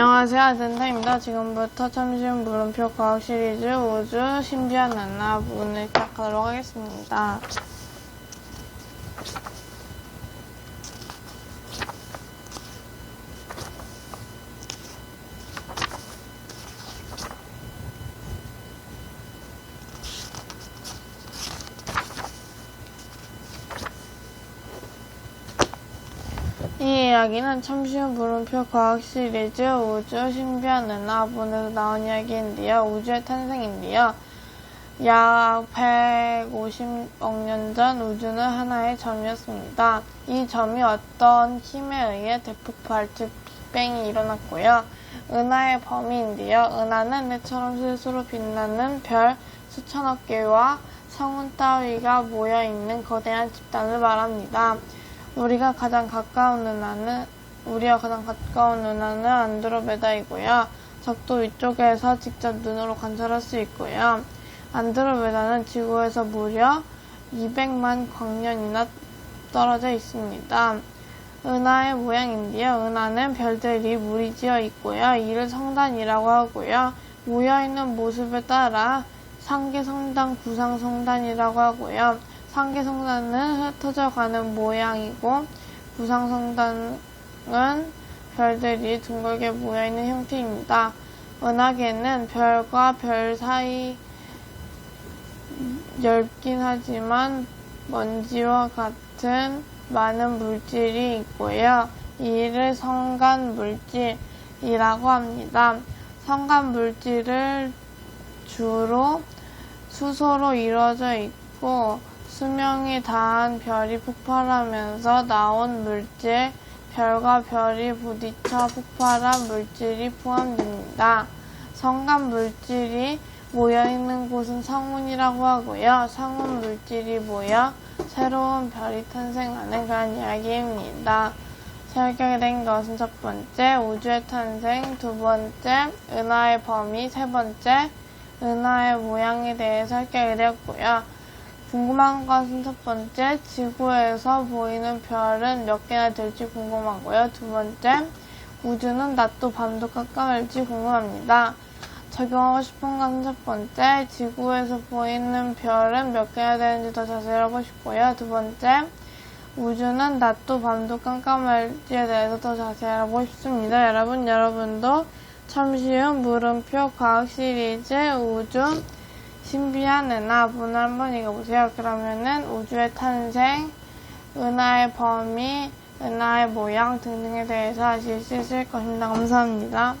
안녕하세요 아센타입니다. 지금부터 참신 물음표 과학 시리즈 우주 신비한 나나분을 시작하도록 하겠습니다. 이 이야기는 참 쉬운 물음표 과학 시리즈 우주 신비한 은하분에서 나온 이야기인데요. 우주의 탄생인데요. 약 150억 년 전 우주는 하나의 점이었습니다. 이 점이 어떤 힘에 의해 대폭발, 즉 빅뱅이 일어났고요. 은하의 범위인데요. 은하는 내처럼 스스로 빛나는 별 수천억 개와 성운 따위가 모여있는 거대한 집단을 말합니다. 우리가 가장 가까운 은하는 우리와 가장 가까운 은하는 안드로메다이고요. 적도 위쪽에서 직접 눈으로 관찰할 수 있고요. 안드로메다는 지구에서 무려 200만 광년이나 떨어져 있습니다. 은하의 모양인데요. 은하는 별들이 무리지어 있고요. 이를 성단이라고 하고요. 모여있는 모습에 따라 상계성단, 구상성단이라고 하고요. 상계성단은 흩어져가는 모양이고 구상성단은 별들이 둥글게 모여있는 형태입니다. 은하계는 별과 별 사이 얇긴 하지만 먼지와 같은 많은 물질이 있고요. 이를 성간 물질이라고 합니다. 성간 물질을 주로 수소로 이루어져 있고 수명이 다한 별이 폭발하면서 나온 물질, 별과 별이 부딪혀 폭발한 물질이 포함됩니다. 성간 물질이 모여있는 곳은 성운이라고 하고요. 성운 물질이 모여 새로운 별이 탄생하는 그런 이야기입니다. 설명이 된 것은 첫 번째, 우주의 탄생, 두 번째, 은하의 범위, 세 번째, 은하의 모양에 대해 설명이 되었고요. 궁금한 것은 첫 번째, 지구에서 보이는 별은 몇 개나 될지 궁금하고요. 두 번째, 우주는 낮도 밤도 깜깜할지 궁금합니다. 적용하고 싶은 것은 첫 번째, 지구에서 보이는 별은 몇 개나 되는지 더 자세히 알고 싶고요. 두 번째, 우주는 낮도 밤도 깜깜할지에 대해서 더 자세히 알아보고 싶습니다. 여러분, 여러분도 참 쉬운 물음표 과학 시리즈 우주 신비한 은하 문을 한번 읽어보세요. 그러면은 우주의 탄생, 은하의 범위, 은하의 모양 등등에 대해서 아실 수 있을 것입니다. 감사합니다.